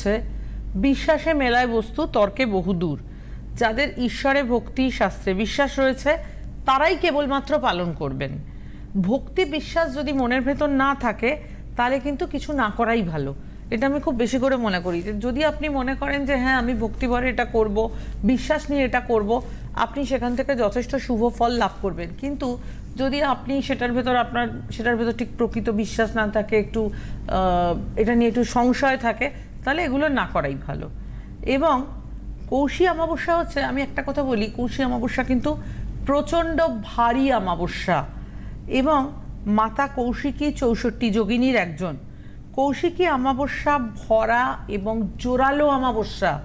হচ্ছে, বিশ্বাসে মেলায় বস্তু তর্কে বহুদূর। যাদের ঈশ্বরে ভক্তি শাস্ত্রে বিশ্বাস রয়েছে, তারাই কেবলমাত্র পালন করবেন। ভক্তি বিশ্বাস যদি মনের ভেতর না থাকে, তাহলে কিন্তু কিছু না করাই ভালো। এটা আমি খুব বেশি করে মনে করি যে, যদি আপনি মনে করেন যে হ্যাঁ আমি ভক্তিভরে এটা করব, বিশ্বাস নিয়ে এটা করব, আপনি সেখান থেকে যথেষ্ট শুভ ফল লাভ করবেন। কিন্তু যদি আপনি সেটার ভেতর আপনার, সেটার ভেতর ঠিক প্রকৃত বিশ্বাস না থাকে, একটু এটা নিয়ে একটু সংশয় থাকে তাহলে এগুলো না করাই ভালো। এবং কৌশী অমাবস্যা হচ্ছে, আমি একটা কথা বলি, কৌশী অমাবস্যা কিন্তু প্রচণ্ড ভারী অমাবস্যা। এবং মাতা কৌশিকী চৌষট্টি যোগিনীর একজন। কৌশিকী অমাবস্যা ভরা এবং জোরালো অমাবস্যা।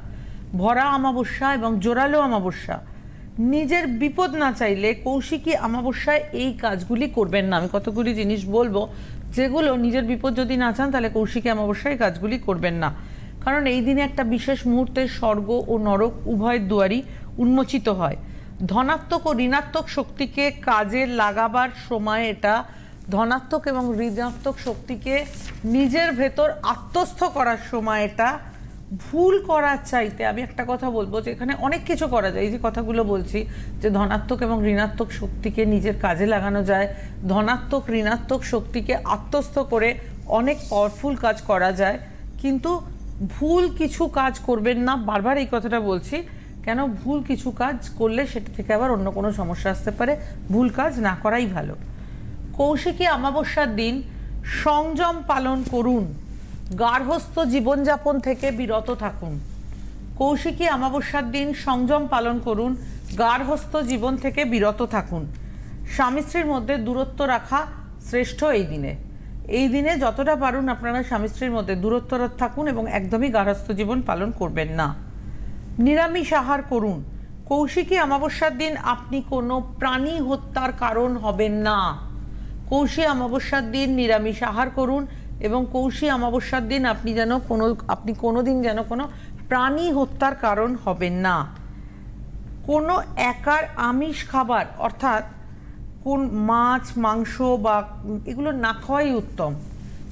ভরা অমাবস্যা এবং জোরালো অমাবস্যা। নিজের বিপদ না চাইলে কৌশিকী অমাবস্যায় এই কাজগুলি করবেন না। আমি কতগুলি জিনিস বলব যেগুলো নিজের বিপদ যদি না চান, তাহলে কৌশিকী অমাবস্যায় কাজগুলি করবেন না। কারণ এই দিনে একটা বিশেষ মুহূর্তে স্বর্গ ও নরক উভয় দুয়ারই উন্মোচিত হয়। ধনাত্মক ও ঋণাত্মক শক্তিকে কাজে লাগাবার সময় এটা ধনাত্মক এবং ঋণাত্মক শক্তিকে নিজের ভেতর আত্মস্থ করার সময় এটা ভুল করার চাইতে আমি একটা কথা বলব যে এখানে অনেক কিছু করা যায়। এই যে কথাগুলো বলছি যে ধনাত্মক এবং ঋণাত্মক শক্তিকে নিজের কাজে লাগানো যায়, ধনাত্মক, ঋণাত্মক শক্তিকে আত্মস্থ করে অনেক পাওয়ারফুল কাজ করা যায়। কিন্তু ভুল কিছু কাজ করবেন না, বারবার এই কথাটা বলছি, কেন ভুল কিছু কাজ করলে সেটা থেকে আবার অন্য কোনো সমস্যা আসতে পারে। ভুল কাজ না করাই ভালো। কৌশিকী অমাবস্যার দিন সংযম পালন করুন। গার্হস্থ জীবনযাপন থেকে বিরত থাকুন। কৌশিকী অমাবস্যার দিন সংযম পালন করুন গার্হস্থ জীবন থেকে বিরত থাকুন। স্বামী স্ত্রীর মধ্যে দূরত্ব রাখা শ্রেষ্ঠ এই দিনে। এই দিনে যতটা পারুন আপনারা স্বামী স্ত্রীর মধ্যে দূরত্ব থাকুন এবং একদমই গার্হস্থ জীবন পালন করবেন না। নিরামিষ আহার করুন। কৌশিকী অমাবস্যার দিন আপনি কোনো প্রাণী হত্যার কারণ হবেন না। কৌশী অমাবস্যার দিন নিরামিষ আহার করুন এবং কৌশী অমাবস্যার দিন আপনি যেন কোনো, আপনি কোনো দিন যেন কোনো প্রাণী হত্যার কারণ হবেন না। কোনো একার আমিষ খাবার, অর্থাৎ কোন মাছ, মাংস বা এগুলো না খাওয়াই উত্তম।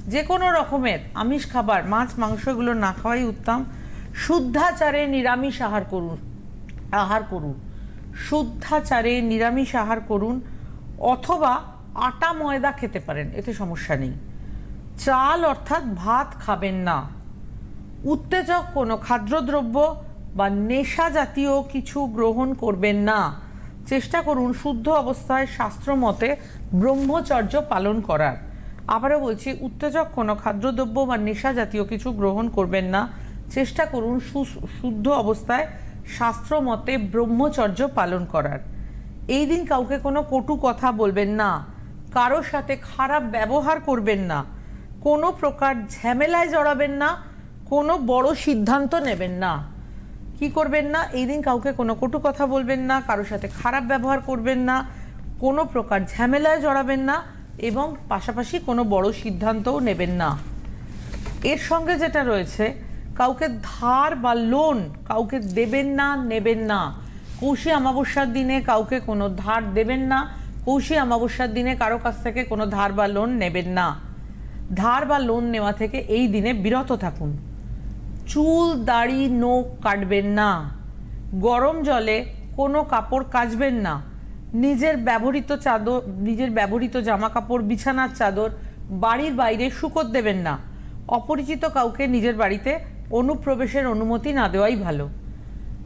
যে কোনো রকমের আমিষ খাবার, মাছ, মাংস এগুলো না খাওয়াই উত্তম। শুদ্ধাচারে নিরামিষ আহার করুন আহার করুন। শুদ্ধাচারে নিরামিষ আহার করুন, অথবা আটা ময়দা খেতে পারেন, এতে সমস্যা নেই। চাল অর্থাৎ ভাত খাবেন না। উত্তেজক কোনো খাদ্যদ্রব্য বা নেশা জাতীয় কিছু গ্রহণ করবেন না। চেষ্টা করুন শুদ্ধ অবস্থায় শাস্ত্র মতে ব্রহ্মচর্য পালন করার। আবারও বলছি, উত্তেজক কোনো খাদ্যদ্রব্য বা নেশা জাতীয় কিছু গ্রহণ করবেন না। চেষ্টা করুন শুদ্ধ অবস্থায় শাস্ত্র মতে ব্রহ্মচর্য পালন করার। এই দিন কাউকে কোনো কটু কথা বলবেন না। কারোর সাথে খারাপ ব্যবহার করবেন না। কোনো প্রকার ঝামেলায় জড়াবেন না, কোনো বড় সিদ্ধান্ত নেবেন না। কি করবেন না? এই দিন কাউকে কোনো কটু কথা বলবেন না, কারোর সাথে খারাপ ব্যবহার করবেন না, কোনো প্রকার ঝামেলায় জড়াবেন না এবং পাশাপাশি কোনো বড় সিদ্ধান্তও নেবেন না। এর সঙ্গে যেটা রয়েছে, কাউকে ধার বা লোন কাউকে দেবেন না, নেবেন না। কৌশি অমাবস্যার দিনে কাউকে কোনো ধার দেবেন না, কৌশি অমাবস্যার দিনে কারও কাছ থেকে কোনো ধার বা লোন নেবেন না। ধার বা লোন নেওয়া থেকে এই দিনে বিরত থাকুন। চুল, দাড়ি, নখ কাটবেন না। গরম জলে কোনো কাপড় কাচবেন না। নিজের ব্যবহৃত চাদর, নিজের ব্যবহৃত জামা কাপড় বিছানার চাদর বাড়ির বাইরে শুকোত দেবেন না। অপরিচিত কাউকে নিজের বাড়িতে অনুপ্রবেশের অনুমতি না দেওয়াই ভালো।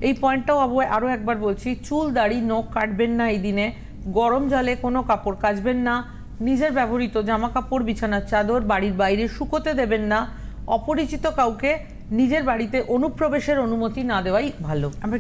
এই পয়েন্টটাও আবু- আরও একবার বলছি, চুল, দাড়ি, নখ কাটবেন না এই দিনে। গরম জলে কোনো কাপড় কাচবেন না। নিজের ব্যবহৃত জামা কাপড় বিছানার চাদর, বাড়ির বাইরে শুকোতে দেবেন না। অপরিচিত কাউকে নিজের বাড়িতে অনুপ্রবেশের অনুমতি না দেওয়াই ভালো। আমরা